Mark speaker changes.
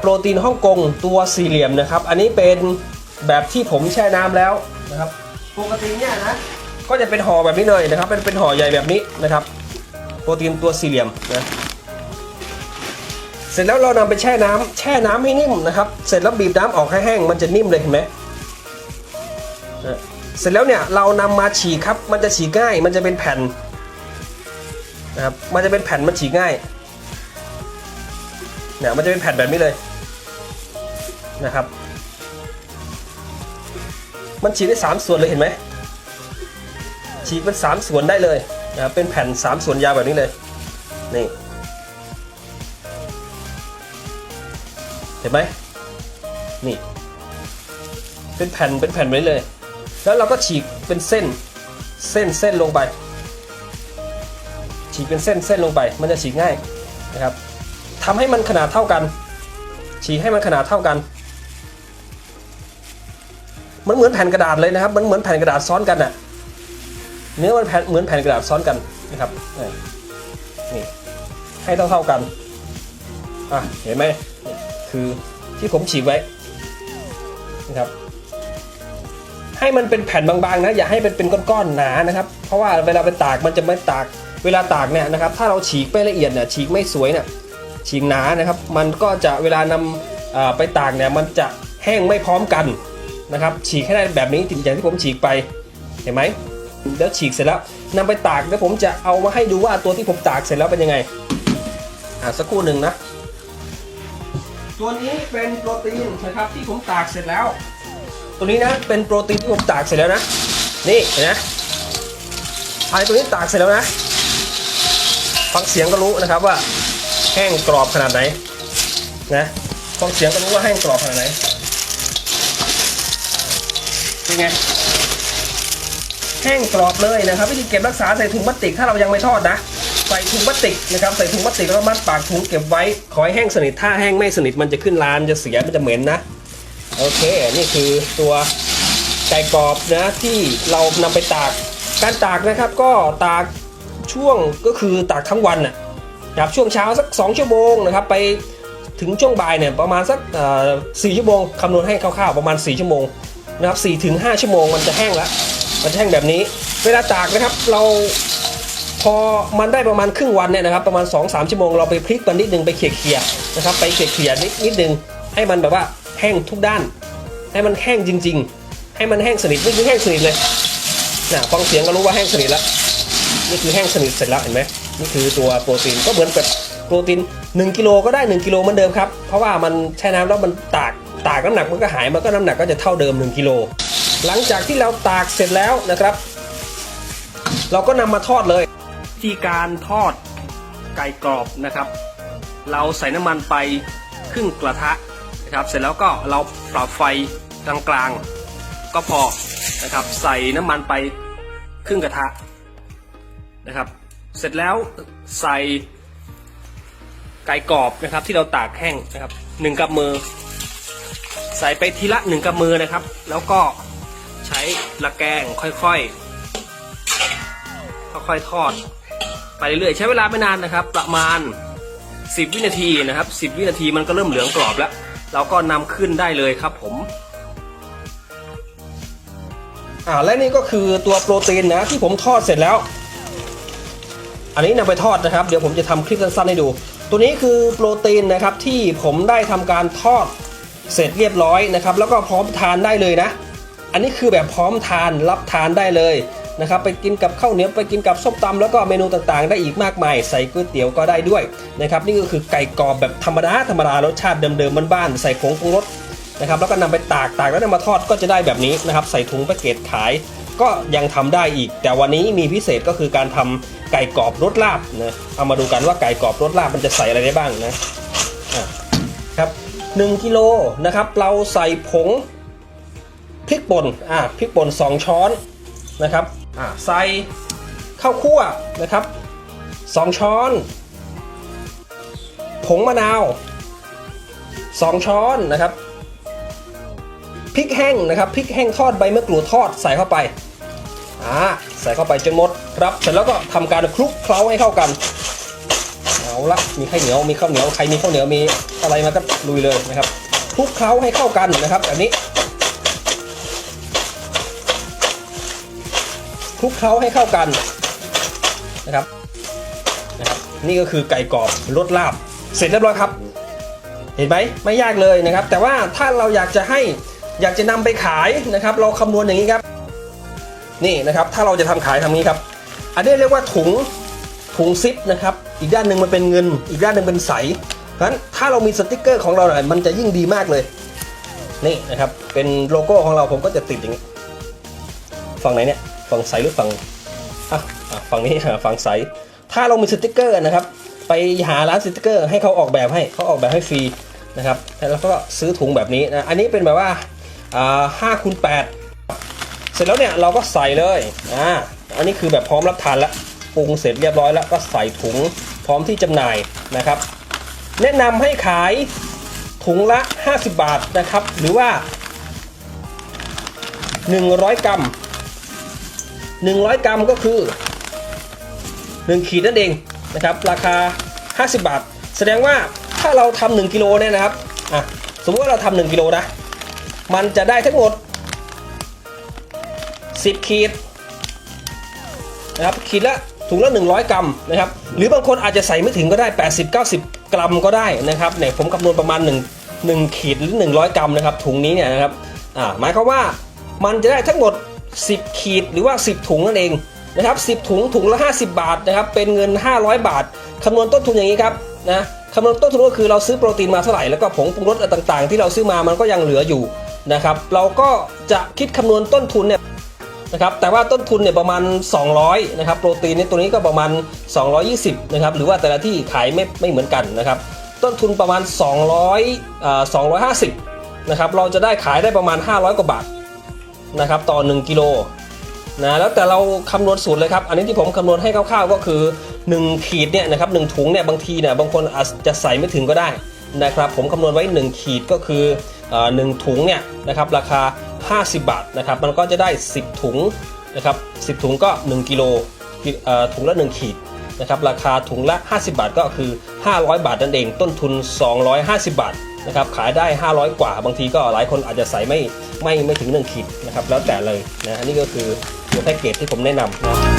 Speaker 1: โปรตีนฮ่องกงตัวสี่เหลี่ยมนะครับ อันนี้เป็นแบบที่ผมแช่น้ำแล้วนะครับปกติเนี่ยนะก็จะเป็นห่อแบบนี้เลยนะครับ เป็นเป็นห่อใหญ่แบบนี้นะครับ โปรตีนตัวสี่เหลี่ยมนะเสร็จแล้วเรานำไปแช่น้ำแช่น้ำให้นิ่มนะครับ เสร็จแล้วบีบน้ำออกให้แห้งมันจะนิ่มเลยเห็นไหมนะเสร็จแล้วเนี่ยเรานำมาฉีกครับ มันจะฉีกง่าย มันจะเป็นแผ่นนะครับ มันจะเป็นแผ่นมันฉีกง่าย เนี่ยมันจะเป็นแผ่นแบบนี้เลยนะครับ มันฉีกได้สามส่วนเลยเห็นไหมฉีกเป็นสามส่วนได้เลยนะครับเป็นแผ่นสามส่วนยาวแบบนี้เลยนี่เห็นไหมนี่เป็นแผ่นเป็นแผ่นแบบนี้เลย แล้วเราก็ฉีกเป็นเส้นเส้นเส้นลงไป ฉีกเป็นเส้นเส้นลงไป มันจะฉีกง่ายนะครับ ทำให้มันขนาดเท่ากัน ฉีกให้มันขนาดเท่ากันมันเหมือนแผ่นกระดาษเลยนะครับ มันเหมือนแผ่นกระดาษซ้อนกันอะเนื้อมันแผ่นเหมือนแผ่นกระดาษซ้อนกันนะครับนี่ให้เท่าเท่ากันอะเห็นไหมคือที่ผมฉีกไว้นะครับ ให้มันเป็นแผ่นบางๆนะ อย่าให้เป็นเป็นก้อนๆหนานะครับ เพราะว่าเวลาไปตากมันจะไม่ตากเวลาตากเนี่ยนะครับ ถ้าเราฉีกไม่ละเอียดเนี่ยฉีกไม่สวยเนี่ย ฉีกหนานะครับ มันก็จะเวลานำไปตากเนี่ยมันจะแห้งไม่พร้อมกันนะครับ ฉีกให้ได้แบบนี้อย่างที่ผมฉีกไปเห็นไหมแล้วฉีกเสร็จแล้วนำไปตากแล้วผมจะเอามาให้ดูว่าตัวที่ผมตากเสร็จแล้วเป็นยังไงอ่าสักครู่หนึ่งนะ ตัวนี้เป็นโปรตีนนะครับที่ผมตากเสร็จแล้ว ตัวนี้นะเป็นโปรตีนที่ผมตากเสร็จแล้วนะ นี่เห็นไหมไอ้ตัวนี้ตากเสร็จแล้วนะ ฟังเสียงก็รู้นะครับว่า แห้งกรอบขนาดไหนนะฟังเสียงก็รู้ว่าแห้งกรอบขนาดไหนเป็นไงแห้งกรอบเลยนะครับวิธีเก็บรักษาใส่ถุงพลาสติกถ้าเรายังไม่ทอดนะใส่ถุงพลาสติกนะครับใส่ถุงพลาสติกแล้วมัดปากถุงเก็บไว้ขอให้แห้งสนิทถ้าแห้งไม่สนิทมันจะขึ้นลานจะเสียมันจะเหม็นนะโอเคนี่คือตัวไก่กรอบนะที่เรานำไปตากการตากนะครับก็ตากช่วงก็คือตากทั้งวันน่ะ นะครับช่วงเช้าสัก 2 ชั่วโมงนะครับไปถึงช่วงบ่ายเนี่ยประมาณสักสี่ชั่วโมงคำนวณให้คร่าวๆประมาณ 4 ชั่วโมงนะครับ4ถึง5ชั่วโมงมันจะแห้งแล้วมันจะแห้งแบบนี้ เวลาตากนะครับเราพอมันได้ประมาณครึ่งวันเนี่ยนะครับประมาณ 2-3 ชั่วโมงเราไปพลิกมันนิดนึงไปเขี่ยๆนะครับไปเขี่ยๆนิดนิดนึงให้มันแบบว่าแห้งทุกด้าน ให้มันแห้งจริง ๆ ให้มันแห้งสนิทนี่คือแห้งสนิทเลยนะฟังเสียงก็รู้ว่าแห้งสนิทแล้วนี่คือแห้งสนิทเสร็จแล้วเห็นไหม นี่คือตัวโปรตีนก็เหมือนกับโปรตีน1กิโลก็ได้ 1กิโลเหมือนเดิมครับ เพราะว่ามันแช่น้ำแล้วมันตากตากน้ำหนักมันก็หายมันก็น้ำหนักก็จะเท่าเดิม 1กิโลหลังจากที่เราตากเสร็จแล้วนะครับ เราก็นำมาทอดเลยวิธีการทอดไก่กรอบนะครับ เราใส่น้ำมันไปครึ่งกระทะนะครับ เสร็จแล้วก็เราปรับไฟกลางๆก็พอนะครับ ใส่น้ำมันไปครึ่งกระทะนะครับ เสร็จแล้วใส่ไก่กรอบนะครับ ที่เราตากแห้งนะครับหนึ่งกับมือ ใส่ไปทีละหนึ่งกับมือนะครับ แล้วก็ใช้ตะแกงค่อยๆค่อยๆทอด ไปเรื่อยๆใช้เวลาไม่นานนะครับ ประมาณ 10 วินาทีนะครับ 10 วินาทีมันก็เริ่มเหลืองกรอบแล้ว เราก็นำขึ้นได้เลยครับผมอ่าและนี่ก็คือตัวโปรตีนนะที่ผมทอดเสร็จแล้ว อันนี้นำไปทอดนะครับ เดี๋ยวผมจะทำคลิปสั้นๆให้ดู ตัวนี้คือโปรตีนนะครับที่ผมได้ทำการทอดเสร็จเรียบร้อยนะครับ แล้วก็พร้อมทานได้เลยนะ อันนี้คือแบบพร้อมทานรับทานได้เลยนะครับไปกินกับข้าวเหนียวไปกินกับส้มตำแล้วก็เมนูต่างๆ ได้อีกมากมาย ใส่ก๋วยเตี๋ยวก็ได้ด้วยนะครับนี่ก็คือไก่กรอบแบบธรรมดาธรรมดารสชาติเดิมๆบ้านๆใส่ผงปรุงรสนะครับแล้วก็นำไปตากตากแล้วนำมาทอดก็จะได้แบบนี้นะครับใส่ถุงแพ็กเกจขาย ก็ยังทำได้อีก แต่วันนี้มีพิเศษก็คือการทำ ไก่กรอบรสลาบนะเอามาดูกันว่าไก่กรอบรสลาบมันจะใส่อะไรได้บ้างนะะครับ1กิโลนะครับเราใส่ผงพริกป่นอะพริกป่น2 ช้อนนะครับอะใส่ข้าวคั่วนะครับ 2 ช้อน ผงมะนาว 2 ช้อนนะครับพริกแห้งนะครับพริกแห้งทอดใบมะกรูดทอดใส่เข้าไปอ่าใส่เข้าไปจนหมด ครับเสร็จแล้วก็ทำการคลุกเคล้าให้เข้ากันเอาละมีข้าวเหนียวมีข้าวเหนียวใครมีข้าวเหนียวมีอะไรมาก็ลุยเลยนะครับคลุกเคล้าให้เข้ากันนะครับแบบนี้คลุกเคล้าให้เข้ากันนะครับนะครับ นี่ก็คือไก่กรอบรสลาบ เสร็จเรียบร้อยครับ เห็นไหมไม่ยากเลยนะครับ แต่ว่าถ้าเราอยากจะให้อยากจะนำไปขายนะครับ เราคำนวณอย่างนี้ครับ นี่นะครับ ถ้าเราจะทำขายทำนี้ครับ อันนี้เรียกว่าถุงถุงซิปนะครับ อีกด้านหนึ่งมันเป็นเงิน อีกด้านหนึ่งเป็นใสเพราะฉะนั้นถ้าเรามีสติกเกอร์ของเราหน่อยมันจะยิ่งดีมากเลย นี่นะครับ เป็นโลโก้ของเราผมก็จะติดอย่างนี้ ฝั่งไหนเนี่ย ฝั่งใสหรือฝั่งอะอะฝั่งนี้ฝั่งใส ถ้าเรามีสติกเกอร์นะครับ ไปหาร้านสติกเกอร์ ให้เขาออกแบบให้เขาออกแบบให้ฟรีนะครับแล้วก็ซื้อถุงแบบนี้นะอันนี้เป็นแบบว่าอ่าห้าคูณแปดเสร็จแล้วเนี่ยเราก็ใส่เลยอ่า อันนี้คือแบบพร้อมรับทานแล้วปรุงเสร็จเรียบร้อยแล้วก็ใส่ถุงพร้อมที่จำหน่ายนะครับ แนะนำให้ขายถุงละ 50 บาทนะครับ หรือว่า 100 กรัม 100 กรัมก็คือ 1 ขีดนั่นเองนะครับ ราคา 50 บาท แสดงว่าถ้าเราทำ1กิโลเนี่ยนะครับอะสมมติว่าเราทำ1กิโลนะ มันจะได้ทั้งหมด 10 ขีด นะครับขีดละถุงละ 100 กรัมนะครับหรือบางคนอาจจะใส่ไม่ถึงก็ได้ 80-90 กรัมก็ได้นะครับเนี่ยผมคำนวณประมาณ 1 1 ขีดหรือ 100 กรัมนะครับถุงนี้เนี่ยนะครับอ่าหมายความว่ามันจะได้ทั้งหมด 10 ขีดหรือว่า 10 ถุงนั่นเองนะครับ10 ถุงถุงละ 50 บาทนะครับเป็นเงิน 500 บาทคำนวณต้นทุนอย่างนี้ครับนะคำนวณต้นทุนก็คือเราซื้อโปรตีนมาเท่าไหร่แล้วก็ผงปรุงรสต่างๆ ที่เราซื้อมามันก็ยังเหลืออยู่นะครับเราก็จะคิดคำนวณต้นทุนเนี่ย นะครับแต่ว่าต้นทุนเนี่ยประมาณ 200นะครับโปรตีนเนี่ยตัวนี้ก็ประมาณ 220นะครับหรือว่าแต่ละที่ขายไม่ไม่เหมือนกันนะครับต้นทุนประมาณ 200อ่า250นะครับเราจะได้ขายได้ประมาณ 500 กว่าบาทนะครับต่อ 1 กิโลนะแล้วแต่เราคำนวณสูตรเลยครับ อันนี้ที่ผมคำนวณให้คร่าวๆก็คือ 1 ขีดเนี่ยนะครับหถุงเนี่ยบางทีเนี่ยบางคนอาจจะใส่ไม่ถึงก็ได้นะครับผมคำนวณไว้ 1 ขีดก็คืออ่าหนึ่งถุงเนี่ยนะครับราคา 50 บาทนะครับมันก็จะได้ 10 ถุงนะครับ10 ถุงก็ 1กิโลกิเอ่อถุงละ 1 ขีดนะครับราคาถุงละ 50 บาทก็คือ 500 บาทนั่นเอง ต้นทุน 250 บาทนะครับขายได้ 500 กว่า บางทีก็หลายคนอาจจะใส่ไม่ไม่ไม่ถึง 1 ขีดนะครับแล้วแต่เลยนะนี่ก็คือตัวแพ็กเกจที่ผมแนะนำนะ